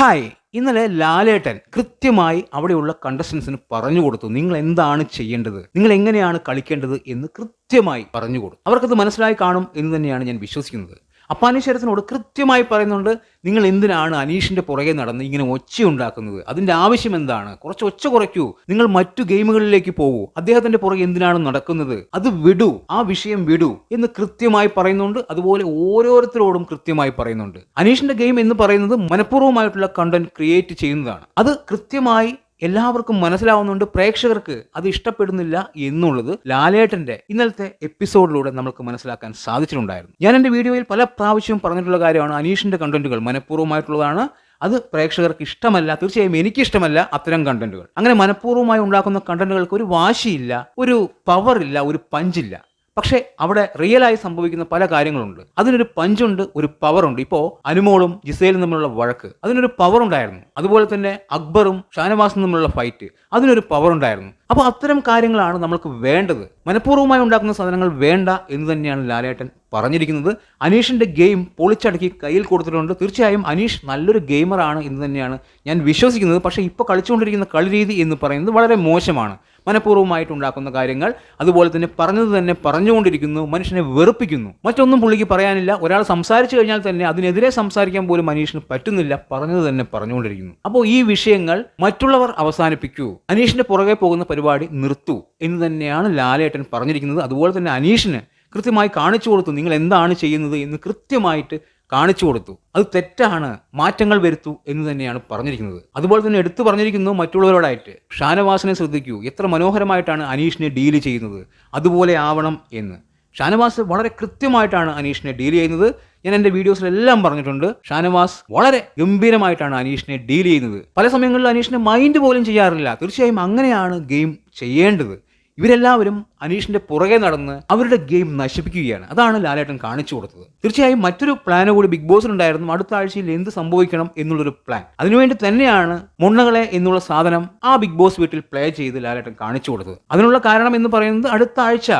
Hi ഇന്നലെ ലാലേട്ടൻ കൃത്യമായി അവിടെയുള്ള കണ്ടസ്റ്റൻസിന് പറഞ്ഞു കൊടുത്തു. നിങ്ങൾ എന്താണ് ചെയ്യേണ്ടത്? നിങ്ങൾ എങ്ങനെയാണ് കളിക്കേണ്ടത് എന്ന് കൃത്യമായി പറഞ്ഞു കൊടുത്തു. അവർക്കത് മനസ്സിലായി കാണും എന്ന് തന്നെയാണ് ഞാൻ വിശ്വസിക്കുന്നത്. അപ്പാനീശ്വരത്തിനോട് കൃത്യമായി പറയുന്നുണ്ട് നിങ്ങൾ എന്തിനാണ് അനീഷിന്റെ പുറകെ നടന്ന് ഇങ്ങനെ ഒച്ച ഉണ്ടാക്കുന്നത്? അതിന്റെ ആവശ്യം എന്താണ്? കുറച്ച് ഒച്ച കുറയ്ക്കൂ. നിങ്ങൾ മറ്റു ഗെയിമുകളിലേക്ക് പോകൂ. അദ്ദേഹത്തിന്റെ പുറകെ എന്തിനാണ് നടക്കുന്നത്? അത് വിടൂ. ആ വിഷയം വിടൂ. എന്ന് കൃത്യമായി പറയുന്നുണ്ട്. അതുപോലെ ഓരോരുത്തരോടും കൃത്യമായി പറയുന്നുണ്ട്. അനീഷിന്റെ ഗെയിം എന്ന് പറയുന്നത് മനഃപൂർവമായിട്ടുള്ള കണ്ടന്റ് ക്രിയേറ്റ് ചെയ്യുന്നതാണ്. അത് കൃത്യമായി എല്ലാവർക്കും മനസ്സിലാവുന്നുണ്ട് പ്രേക്ഷകർക്ക് അത് ഇഷ്ടപ്പെടുന്നില്ല എന്നുള്ളത് ലാലേട്ടന്റെ ഇന്നലത്തെ എപ്പിസോഡിലൂടെ നമുക്ക് മനസ്സിലാക്കാൻ സാധിച്ചിട്ടുണ്ടായിരുന്നു. ഞാൻ എന്റെ വീഡിയോയിൽ പല പ്രാവശ്യവും പറഞ്ഞിട്ടുള്ള കാര്യമാണ് അനീഷിന്റെ കണ്ടന്റുകൾ മനഃപൂർവമായിട്ടുള്ളതാണ്. അത് പ്രേക്ഷകർക്ക് ഇഷ്ടമല്ല തീർച്ചയായും എനിക്ക് ഇഷ്ടമല്ല അത്തരം കണ്ടന്റുകൾ അങ്ങനെ മനഃപൂർവമായി ഉണ്ടാക്കുന്ന കണ്ടന്റുകൾക്ക് ഒരു വാശിയില്ല ഒരു പവറില്ല ഒരു പഞ്ചില്ല പക്ഷേ അവിടെ റിയലായി സംഭവിക്കുന്ന പല കാര്യങ്ങളുണ്ട്. അതിനൊരു പഞ്ചുണ്ട് ഒരു പവറുണ്ട്. ഇപ്പോൾ അനുമോളും ജിസേലും തമ്മിലുള്ള വഴക്ക് അതിനൊരു പവർ ഉണ്ടായിരുന്നു അതുപോലെ തന്നെ അക്ബറും ഷാനവാസും തമ്മിലുള്ള ഫൈറ്റ് അതിനൊരു പവർ ഉണ്ടായിരുന്നു അപ്പോൾ അത്തരം കാര്യങ്ങളാണ് നമ്മൾക്ക് വേണ്ടത്. മനഃപൂർവമായി ഉണ്ടാക്കുന്ന സാധനങ്ങൾ വേണ്ട എന്ന് തന്നെയാണ് ലാലേട്ടൻ പറഞ്ഞിരിക്കുന്നത്. അനീഷിന്റെ ഗെയിം പൊളിച്ചടക്കി കയ്യിൽ കൊടുത്തിട്ടുണ്ട്. തീർച്ചയായും അനീഷ് നല്ലൊരു ഗെയിമറാണ് എന്ന് തന്നെയാണ് ഞാൻ വിശ്വസിക്കുന്നത്. പക്ഷേ ഇപ്പോൾ കളിച്ചുകൊണ്ടിരിക്കുന്ന കളി രീതി എന്ന് പറയുന്നത് വളരെ മോശമാണ്. മനഃപൂർവമായിട്ടുണ്ടാക്കുന്ന കാര്യങ്ങൾ അതുപോലെ തന്നെ പറഞ്ഞത് തന്നെ പറഞ്ഞുകൊണ്ടിരിക്കുന്നു മനുഷ്യനെ വെറുപ്പിക്കുന്നു. മറ്റൊന്നും പുള്ളിക്ക് പറയാനില്ല. ഒരാൾ സംസാരിച്ചു കഴിഞ്ഞാൽ തന്നെ അതിനെതിരെ സംസാരിക്കാൻ പോലും അനീഷിന് പറ്റുന്നില്ല. പറഞ്ഞത് തന്നെ പറഞ്ഞുകൊണ്ടിരിക്കുന്നു. അപ്പോൾ ഈ വിഷയങ്ങൾ മറ്റുള്ളവർ അവസാനിപ്പിക്കൂ. അനീഷിന്റെ പുറകെ പോകുന്ന പരിപാടി നിർത്തൂ എന്ന് തന്നെയാണ് ലാലേട്ടൻ പറഞ്ഞിരിക്കുന്നത്. അതുപോലെ തന്നെ അനീഷിന് കൃത്യമായി കാണിച്ചു കൊടുത്തു. നിങ്ങൾ എന്താണ് ചെയ്യുന്നത് എന്ന് കൃത്യമായിട്ട് കാണിച്ചു കൊടുത്തു. അത് തെറ്റാണ്. മാറ്റങ്ങൾ വരുത്തു എന്ന് തന്നെയാണ് പറഞ്ഞിരിക്കുന്നത്. അതുപോലെ തന്നെ എടുത്തു പറഞ്ഞിരിക്കുന്നു മറ്റുള്ളവരോടായിട്ട്. ഷാനവാസിനെ ശ്രദ്ധിക്കൂ. എത്ര മനോഹരമായിട്ടാണ് അനീഷിനെ ഡീൽ ചെയ്യുന്നത്. അതുപോലെ ആവണം എന്ന്. ഷാനവാസ് വളരെ കൃത്യമായിട്ടാണ് അനീഷിനെ ഡീൽ ചെയ്യുന്നത്. ഞാൻ എന്റെ വീഡിയോസിലെല്ലാം പറഞ്ഞിട്ടുണ്ട്. ഷാനവാസ് വളരെ ഗംഭീരമായിട്ടാണ് അനീഷിനെ ഡീൽ ചെയ്യുന്നത്. പല സമയങ്ങളിൽ അനീഷിനെ മൈൻഡ് പോലും ചെയ്യാറില്ല. തീർച്ചയായും അങ്ങനെയാണ് ഗെയിം ചെയ്യേണ്ടത്. ഇവരെല്ലാവരും അനീഷിന്റെ പുറകെ നടന്ന് അവരുടെ ഗെയിം നശിപ്പിക്കുകയാണ്. അതാണ് ലാലേട്ടൻ കാണിച്ചു കൊടുത്തത്. തീർച്ചയായും മറ്റൊരു പ്ലാന് കൂടി ബിഗ് ബോസിനുണ്ടായിരുന്നു അടുത്ത ആഴ്ചയിൽ എന്ത് സംഭവിക്കണം എന്നുള്ളൊരു പ്ലാൻ അതിനുവേണ്ടി തന്നെയാണ് മുണ്ണകളെ എന്നുള്ള സാധനം ആ ബിഗ് ബോസ് വീട്ടിൽ പ്ലേ ചെയ്ത് ലാലേട്ടൻ കാണിച്ചു കൊടുത്തത്. അതിനുള്ള കാരണം എന്ന് പറയുന്നത് അടുത്ത ആഴ്ച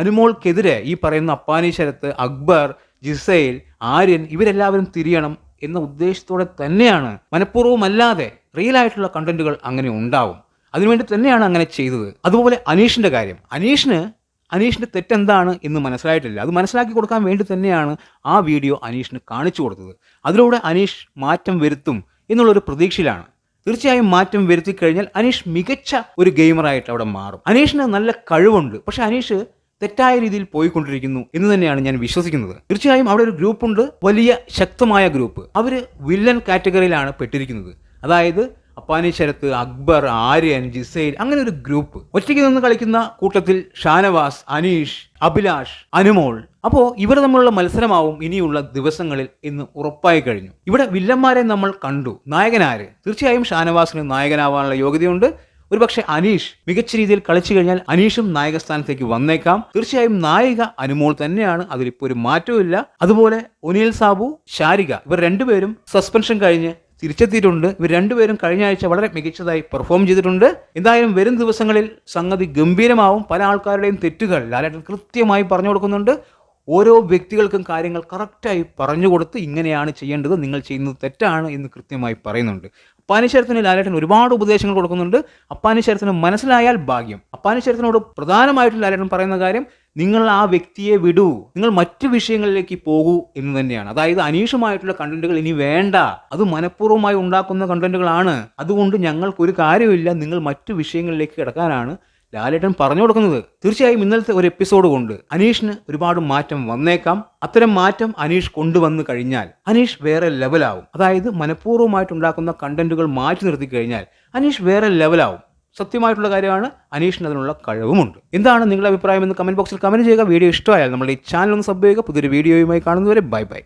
അനുമോൾക്കെതിരെ ഈ പറയുന്ന അപ്പാനി ശരത്ത് അക്ബർ ജിസൈൽ ആര്യൻ ഇവരെല്ലാവരും തിരിയണം എന്ന ഉദ്ദേശത്തോടെ തന്നെയാണ് മനഃപൂർവമല്ലാതെ റിയൽ ആയിട്ടുള്ള കണ്ടന്റുകൾ അങ്ങനെ ഉണ്ടാവും. അതിനുവേണ്ടി തന്നെയാണ് അങ്ങനെ ചെയ്തത്. അതുപോലെ അനീഷിന്റെ കാര്യം. അനീഷിന് അനീഷിന്റെ തെറ്റെന്താണ് എന്ന് മനസ്സിലായിട്ടില്ല. അത് മനസ്സിലാക്കി കൊടുക്കാൻ വേണ്ടി തന്നെയാണ് ആ വീഡിയോ അനീഷിന് കാണിച്ചു കൊടുത്തത്. അതിലൂടെ അനീഷ് മാറ്റം വരുത്തും എന്നുള്ളൊരു പ്രതീക്ഷയിലാണ്. തീർച്ചയായും മാറ്റം വരുത്തി കഴിഞ്ഞാൽ അനീഷ് മികച്ച ഒരു ഗെയിമറായിട്ട് അവിടെ മാറും. അനീഷിന് നല്ല കഴിവുണ്ട്. പക്ഷേ അനീഷ് തെറ്റായ രീതിയിൽ പോയിക്കൊണ്ടിരിക്കുന്നു എന്ന് തന്നെയാണ് ഞാൻ വിശ്വസിക്കുന്നത്. തീർച്ചയായും അവിടെ ഒരു ഗ്രൂപ്പുണ്ട്. വലിയ ശക്തമായ ഗ്രൂപ്പ്. അവർ വില്ലൻ കാറ്റഗറിയിലാണ് പെട്ടിരിക്കുന്നത്. അതായത് അപ്പാനി ശരത്ത് അക്ബർ ആര്യൻ ജിസൈൽ അങ്ങനെ ഒരു ഗ്രൂപ്പ്. ഒറ്റയ്ക്ക് നിന്ന് കളിക്കുന്ന കൂട്ടത്തിൽ ഷാനവാസ് അനീഷ് അഭിലാഷ് അനുമോൾ. അപ്പോൾ ഇവർ തമ്മിലുള്ള മത്സരമാവും ഇനിയുള്ള ദിവസങ്ങളിൽ എന്ന് ഉറപ്പായി കഴിഞ്ഞു. ഇവിടെ വില്ലന്മാരെ നമ്മൾ കണ്ടു. നായകനാര്? തീർച്ചയായും ഷാനവാസിന് നായകനാവാനുള്ള യോഗ്യതയുണ്ട്. ഒരുപക്ഷെ അനീഷ് മികച്ച രീതിയിൽ കളിച്ചു കഴിഞ്ഞാൽ അനീഷും നായക സ്ഥാനത്തേക്ക് വന്നേക്കാം. തീർച്ചയായും നായിക അനുമോൾ തന്നെയാണ്. അതിലിപ്പോൾ ഒരു മാറ്റവും അതുപോലെ ഒനിയൽ സാബു ശാരിക. ഇവർ രണ്ടുപേരും സസ്പെൻഷൻ കഴിഞ്ഞ് തിരിച്ചെത്തിയിട്ടുണ്ട്. ഇവർ രണ്ടുപേരും കഴിഞ്ഞ ആഴ്ച വളരെ മികച്ചതായി പെർഫോം ചെയ്തിട്ടുണ്ട്. എന്തായാലും വരും ദിവസങ്ങളിൽ സംഗതി ഗംഭീരമാവും. പല ആൾക്കാരുടെയും തെറ്റുകൾ ലാലേട്ടൻ കൃത്യമായി പറഞ്ഞു കൊടുക്കുന്നുണ്ട്. ഓരോ വ്യക്തികൾക്കും കാര്യങ്ങൾ കറക്റ്റായി പറഞ്ഞു കൊടുത്ത് ഇങ്ങനെയാണ് ചെയ്യേണ്ടത്. നിങ്ങൾ ചെയ്യുന്നത് തെറ്റാണ് എന്ന് കൃത്യമായി പറയുന്നുണ്ട്. അപ്പാനിശരത്തിന് ലാലേട്ടൻ ഒരുപാട് ഉപദേശങ്ങൾ കൊടുക്കുന്നുണ്ട്. അപ്പാനിശ്വരത്തിന് മനസ്സിലായാൽ ഭാഗ്യം. അപ്പാനിശ്വരത്തിനോട് പ്രധാനമായിട്ടും ലാലേട്ടൻ പറയുന്ന കാര്യം നിങ്ങൾ ആ വ്യക്തിയെ വിടൂ. നിങ്ങൾ മറ്റു വിഷയങ്ങളിലേക്ക് പോകൂ എന്ന് തന്നെയാണ്. അതായത് അനീഷമായിട്ടുള്ള കണ്ടന്റുകൾ ഇനി വേണ്ട. അത് മനഃപൂർവമായി ഉണ്ടാക്കുന്ന കണ്ടന്റുകളാണ് അതുകൊണ്ട് ഞങ്ങൾക്കൊരു കാര്യമില്ല നിങ്ങൾ മറ്റു വിഷയങ്ങളിലേക്ക് കിടക്കാനാണ് ലാലേട്ടൻ പറഞ്ഞു കൊടുക്കുന്നത് തീർച്ചയായും ഇന്നലത്തെ ഒരു എപ്പിസോഡ് കൊണ്ട് അനീഷിന് ഒരുപാട് മാറ്റം വന്നേക്കാം. അത്തരം മാറ്റം അനീഷ് കൊണ്ടുവന്നു കഴിഞ്ഞാൽ അനീഷ് വേറെ ലെവലാവും അതായത് മനഃപൂർവമായിട്ട് ഉണ്ടാക്കുന്ന കണ്ടന്റുകൾ മാറ്റി നിർത്തി കഴിഞ്ഞാൽ അനീഷ് വേറെ ലെവലാവും സത്യമായിട്ടുള്ള കാര്യമാണ് അനീഷിന് അതിനുള്ള കഴിവുമുണ്ട്. എന്താണ് നിങ്ങളുടെ അഭിപ്രായം എന്ന് കമന്റ് ബോക്സിൽ കമന്റ് ചെയ്യുക. വീഡിയോ ഇഷ്ടമായാൽ നമ്മുടെ ഈ ചാനൽ ഒന്ന് സബ് ചെയ്യുക. പുതിയൊരു വീഡിയോയുമായി കാണുന്നവരെ ബൈ ബൈ